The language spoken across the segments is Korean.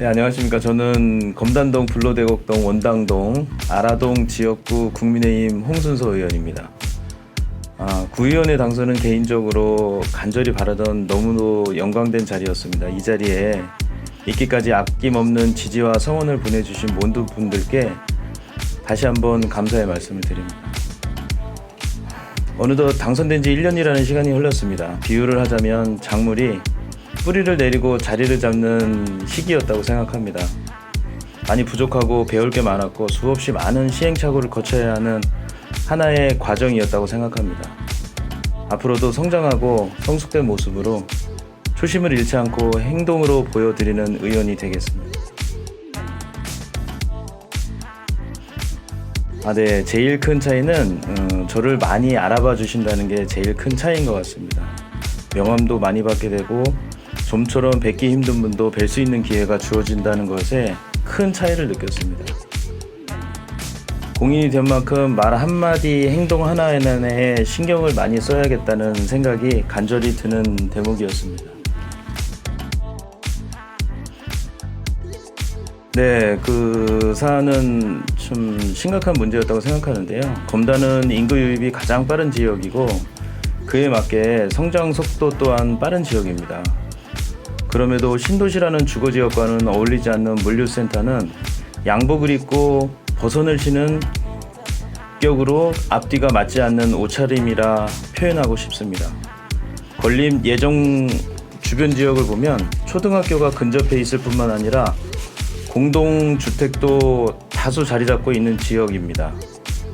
네, 안녕하십니까. 저는 검단동 불로대곡동 원당동 아라동 지역구 국민의힘 홍순서 의원입니다. 아, 구의원의 당선은 개인적으로 간절히 바라던 너무도 영광된 자리였습니다. 이 자리에 있기까지 아낌없는 지지와 성원을 보내주신 모든 분들께 다시 한번 감사의 말씀을 드립니다. 어느덧 당선된 지 1년이라는 시간이 흘렀습니다. 비유를 하자면 작물이 뿌리를 내리고 자리를 잡는 시기였다고 생각합니다. 많이 부족하고 배울 게 많았고 수없이 많은 시행착오를 거쳐야 하는 하나의 과정이었다고 생각합니다. 앞으로도 성장하고 성숙된 모습으로 초심을 잃지 않고 행동으로 보여드리는 의원이 되겠습니다. 아, 네. 제일 큰 차이는 음, 저를 많이 알아봐 주신다는 게 제일 큰 차이인 것 같습니다. 명함도 많이 받게 되고 좀처럼 뵙기 힘든 분도 뵐 수 있는 기회가 주어진다는 것에 큰 차이를 느꼈습니다. 공인이 된 만큼 말 한마디 행동 하나에 신경을 많이 써야겠다는 생각이 간절히 드는 대목이었습니다. 네, 그 사안은 좀 심각한 문제였다고 생각하는데요. 검단은 인구 유입이 가장 빠른 지역이고 그에 맞게 성장 속도 또한 빠른 지역입니다. 그럼에도 신도시라는 주거 지역과는 어울리지 않는 물류센터는 양복을 입고 버선을 신은 격으로 앞뒤가 맞지 않는 옷차림이라 표현하고 싶습니다. 건립 예정 주변 지역을 보면 초등학교가 근접해 있을 뿐만 아니라 공동주택도 다수 자리 잡고 있는 지역입니다.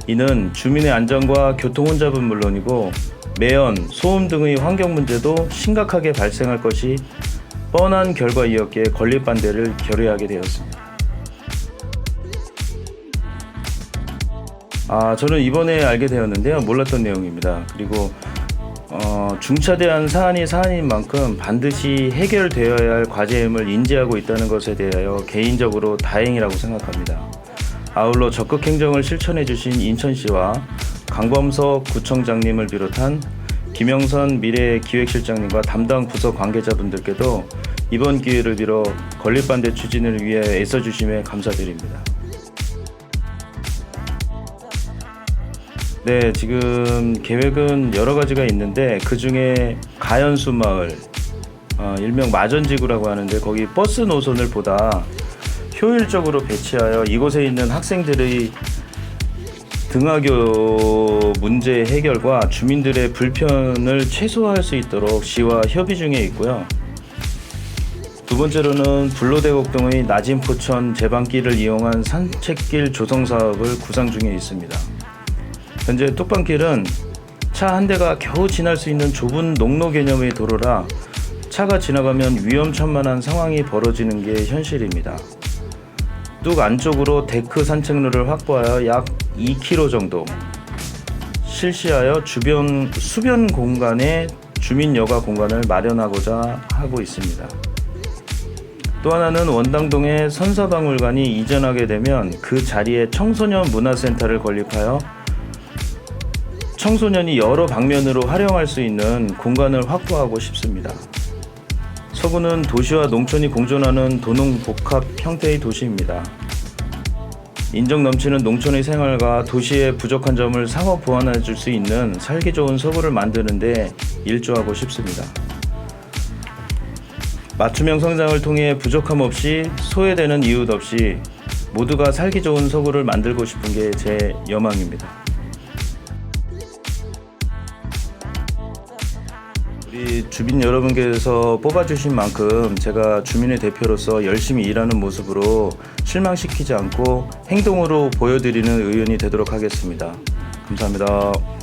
이는 주민의 안전과 교통 혼잡은 물론이고 매연, 소음 등의 환경 문제도 심각하게 발생할 것이 뻔한 결과이었기에 건립 반대를 결의하게 되었습니다. 아, 저는 이번에 알게 되었는데요. 몰랐던 내용입니다. 그리고 어, 중차대한 사안이 사안인 만큼 반드시 해결되어야 할 과제임을 인지하고 있다는 것에 대하여 개인적으로 다행이라고 생각합니다. 아울러 적극 행정을 실천해 주신 인천시와 강범석 구청장님을 비롯한 김영선 미래 기획실장님과 담당 부서 관계자분들께도 이번 기회를 빌어 건립반대 추진을 위해 애써주심에 감사드립니다. 네, 지금 계획은 여러 가지가 있는데 그 중에 가연수 마을, 어, 일명 마전지구라고 하는데 거기 버스 노선을 보다 효율적으로 배치하여 이곳에 있는 학생들의 등하교 문제 해결과 주민들의 불편을 최소화할 수 있도록 시와 협의 중에 있고요. 두 번째로는 불로대곡 등의 낮은 포천 제방길을 이용한 산책길 조성 사업을 구상 중에 있습니다. 현재 뚝방길은 차 한 대가 겨우 지날 수 있는 좁은 농로 개념의 도로라 차가 지나가면 위험천만한 상황이 벌어지는 게 현실입니다. 뚝 안쪽으로 데크 산책로를 확보하여 약 2km 정도 실시하여 주변 수변 공간에 주민 여가 공간을 마련하고자 하고 있습니다. 또 하나는 원당동에 선사박물관이 이전하게 되면 그 자리에 청소년 문화센터를 건립하여 청소년이 여러 방면으로 활용할 수 있는 공간을 확보하고 싶습니다. 서구는 도시와 농촌이 공존하는 도농 복합 형태의 도시입니다. 인정 넘치는 농촌의 생활과 도시의 부족한 점을 상호 보완해 줄 수 있는 살기 좋은 서구를 만드는데 일조하고 싶습니다. 맞춤형 성장을 통해 부족함 없이 소외되는 이웃 없이 모두가 살기 좋은 서구를 만들고 싶은 게 제 여망입니다. 우리 주민 여러분께서 뽑아주신 만큼 제가 주민의 대표로서 열심히 일하는 모습으로 실망시키지 않고 행동으로 보여드리는 의원이 되도록 하겠습니다. 감사합니다.